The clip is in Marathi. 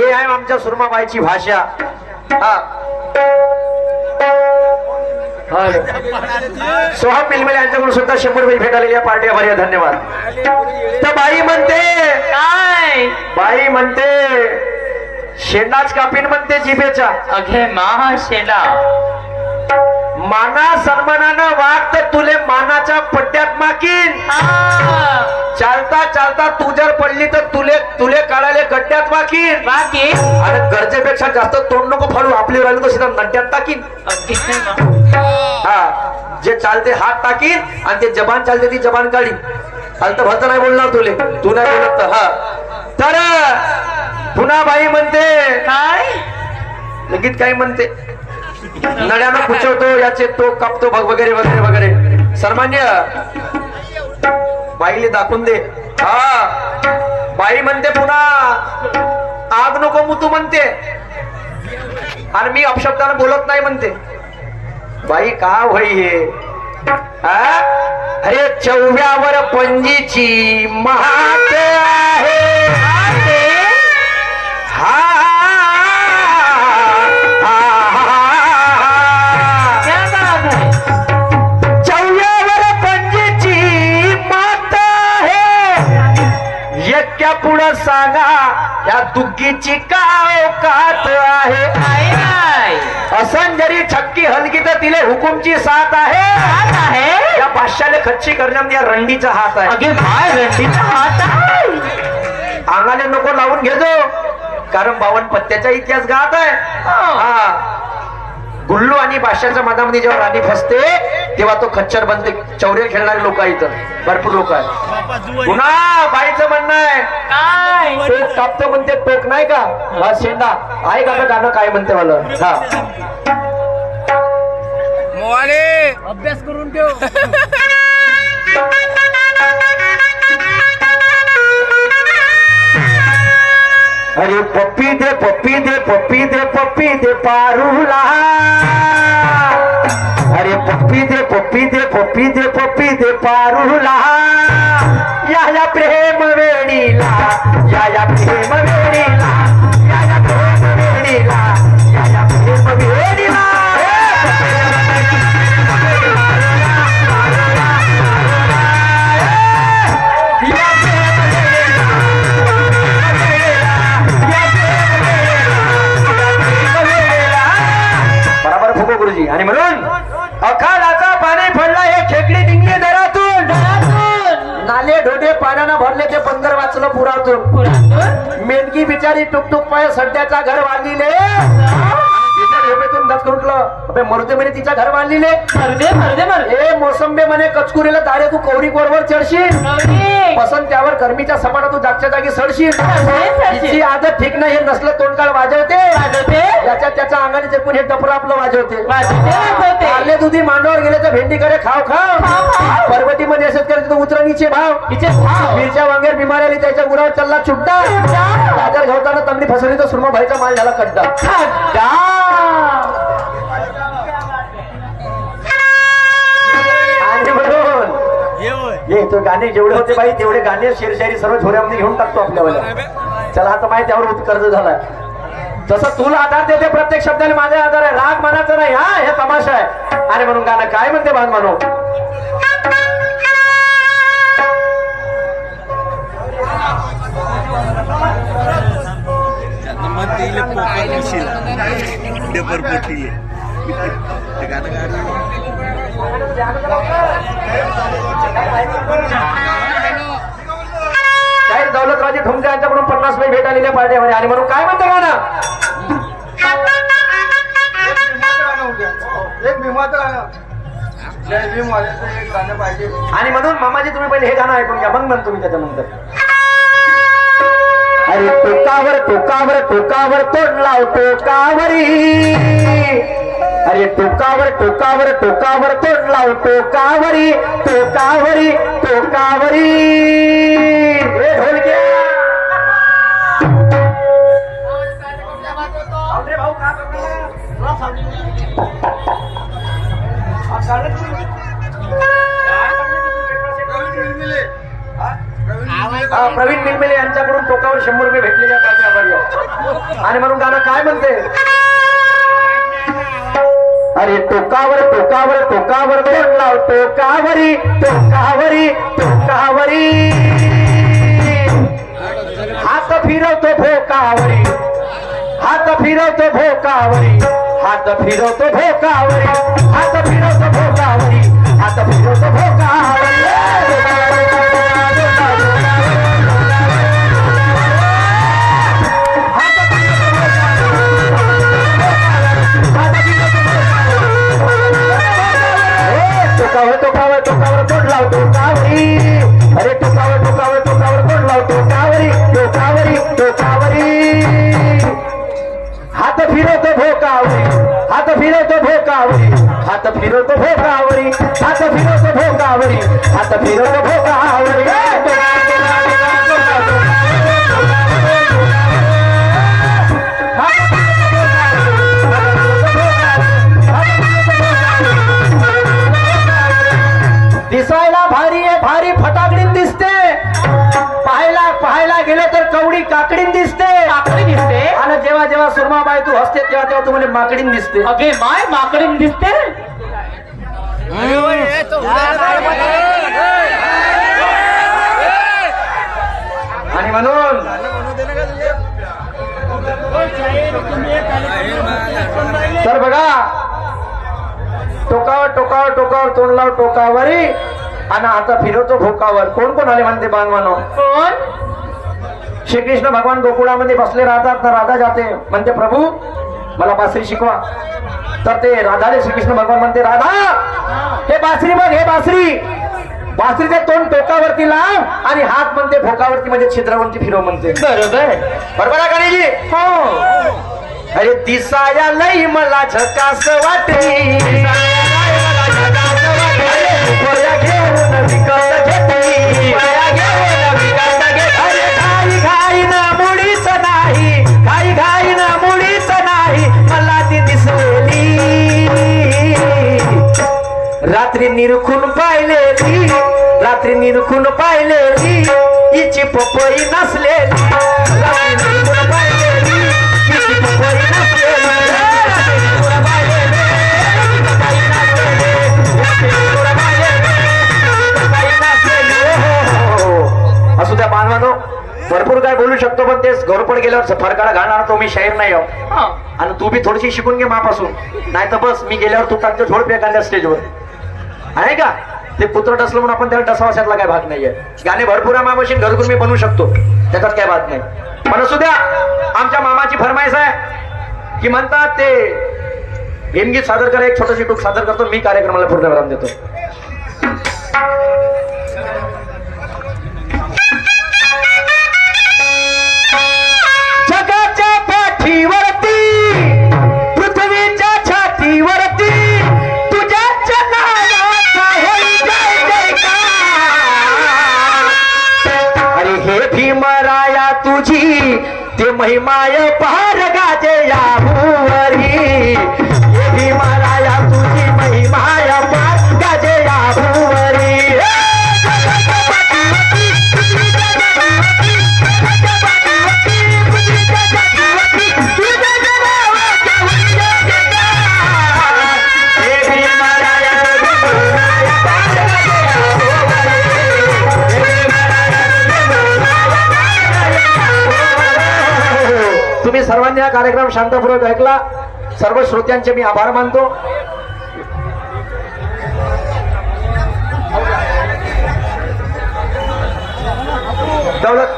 हे आहे आमच्या सुरमाबाईची भाषा. हा. सोहा पिलमेले यांच्याकडून सुद्धा शंभर रुपये भेट आलेल्या पार्ट्या भर्या धन्यवाद. तर बाई म्हणते काय? बाई म्हणते शेंडाच कापीन म्हणते जिभेचा. अघे महाशेला माना सन्मानानं वाग तर तुले मानाच्या पट्ट्यात माकीन. चालता चालता तू जर पडली तर तुले तुले काढायला गड्ड्यात माकीन बाकी? आणि गरजेपेक्षा जास्त तोंड नको फाडू आपली राहिली तर सीधा नड्यात टाकीन हा जे चालते हात टाकीन आणि ते जबान चालते ती जबान काढी तर भलत नाही बोलणार तुले. तू नाही बोलत तर हा. तर पुन्हा बाई म्हणते काय? लगेच काही म्हणते? नड्यानं कुचवतो याचे तो कापतो वगैरे वगैरे वगैरे. सर्वमान्य बाईले दाखवून दे. हा. बाई म्हणते पुन्हा आग नको मुतू म्हणते. आणि मी अपशब्दानं बोलत नाही म्हणते. बाई का होई हे? अरे चौव्यावर पंजीची महा पुढं सांगा या दुग्गीची काय कात आहे? असं जरी छक्की हलकी तर तिले हुकुमची साथ आहे. हात आहे? या बादशाले खच्ची करण्यामध्ये या रंडीचा हात आहे. अगे रंडीचा हात आहे. अंगाने नको लावून घेजो कारण बावन पत्त्याचा इतिहास गात आहे. हा. गुल्लू आणि बादशाच्या मधामध्ये जेव्हा राणी फसते तेव्हा तो खच्चर बनते चौरे खेळणारे लोक आहेत इथं. भरपूर लोक आहेत. पुन्हा बाईचं म्हणणं आहे. काय? टोक कापतो म्हणते टोक नाही का? हा शेंडा. आहे का गाणं काय म्हणते मला? हा. अभ्यास करून ठेव. अरे पप्पी दे पप्पी दे पप्पी दे पप्पी दे पारूला. अरे पप्पी दे पप्पी दे पप्पी दे पप्पी दे पारूला. या या प्रेम वेणीला या या प्रेम भरले ते बंदर वाचलं पुरातून. पुरातून. मेनकी बिचारी टुकटुक पाय सड्याचा घर बांधलेले तिच्या ढेपेतून दच करुटलं मरुदे म्हणे तिच्या घर बांधलेले. मरदे मरदे मरदे. ए मोसंबे म्हणे कचकुरीला तारे तू कौरी कोरवर चढशील. पसंत त्यावर गरमीच्या सपाटा तू जागच्या जागी सडशील. तिची आदत ठीक नाही हे नसलं तोंडकाळ वाजवते. वाजवते? याच्या त्याच्या अंगाने जपून हे टपर आपलं वाजवते. आले दुधी मांडवावर गेले तर भेंडी करे खाव खाव. पर्वती मध्ये असेल करे तर उतरणीचे भाव. भाव. मिरच्या वांगेर बिमार आली त्याच्या गुरावर चालला चुट्टा बाजार घावताना तंगडी फसवली तर सुरमा भाईचा माल झाला खड्डा. तो गाणे जेवढे होते बाई तेवढे गाणे शेरशायरी सर्व छोऱ्यामध्ये घेऊन टाकतो आपल्याला चला आता माहिती त्यावर उत्कर्ज झालाय. जसं तुला आधार देते प्रत्येक शब्दाने माझा आधार आहे. राग मानाचा नाही हा हे तमाशा आहे. अरे म्हणून गाणं काय म्हणते बांध मानो गाणं गाणं. शाहीर दौलतराजे ठुमके यांच्याकडून पन्नास रुपये भेट आलेल्या पार्ट्यामध्ये. आणि म्हणून काय म्हणते गाणं? एक भीमाचं गाणं पाहिजे आणि म्हणून मामाजी तुम्ही पहिले हे गाणं ऐकून घ्या. मग म्हण तुम्ही त्याच्यानंतर. अरे टोकावर टोकावर टोकावर तोंड लाव टोकावरी. अरे टोकावर टोकावर टोकावर तोंड लाव टोकावरी टोकावरी टोकावरी हे. हा. हा, प्रवीण निलमेले यांच्याकडून टोकावर शंभर रुपये भेटलेल्या. आणि म्हणून गाणं काय म्हणते अरे टोकावर टोकावर टोकावर तोंड लाव टोकावरी टोकावरी टोकावरी. हात फिरवतो भोकावरी. हात फिरवतो भोकावरी. हात फिरवतो भोकावरी. हात फिरवतो भोकावरी. हात फिरवतो भोकावरी. लावतो कावरी अरे टोकावर टोकावर टोकावर तोंड लाव टोकावरी टोकावरी टोकावरी हात फिरवतो भोकावरी हात फिरवतो भोकावरी. हात फिरवतो भोकावरी हात फिरवतो भोकावरी हात फिरवतो भोकावरी. जेव्हा सुरमाबाई तू हसते तेव्हा तेव्हा तुम्हाला माकडीन दिसते. अगे माय माकडी दिसते? आणि म्हणून तर बघा टोकावर टोकावर टोकावर तोंड लाव टोकावरी आणि आता फिरवतो भोकावर. कोण कोण आले म्हणते बांधवानो कोण? श्रीकृष्ण भगवान गोकुळामध्ये बसले राहतात ना राधा जाते. म्हणते प्रभू मला बासरी शिकवा. तर ते राधाने श्रीकृष्ण भगवान म्हणते राधा हे बासरी बघ हे बासरी. बासरीचे तोंड टोकावरती लाव आणि हात म्हणते भोकावरती म्हणजे छिद्रावरती फिरव म्हणते. बरोबर? बरोबर आहे काळजी हो. अरे दिसाया लई मला झकास वाटली. रात्री निरखून पाहिलेली रात्री निरखून पाहिलेली हिची पपई नसलेली. रात्री निरखून पाहिलेली हिची पपई नसलेली. हो, हो, हो. असू द्या बांधवानो भरपूर काय बोलू शकतो पण तेच घोरपड गेल्यावर फरकाला घालणार तो मी शाहीर नाही आहो हा. आणि तू बी थोडीशी शिकून घे मापासून. नाही तर बस मी गेल्यावर तू टाकतो झोड पे एखाद्या स्टेजवर आहे का? ते पुत्र टसलं म्हणून आपण त्याला टसवाशातला काय भाग नाहीये. गाणे भरपूर आहे मामाशी घरगुर मी बनवू शकतो. त्याच्यात काय भाग नाही. पण असू द्या आमच्या मामाची फरमाईश आहे की म्हणतात ते भीमगीत सादर करा एक छोटशी टूक सादर करतो मी कार्यक्रमाला पूर्ण विराम देतो. जगाच्या तुझी ते महिमाय पहा. सर्वांनी हा कार्यक्रम शांतपूर्वक ऐकला. सर्व श्रोत्यांचे मी आभार मानतो. दौलत.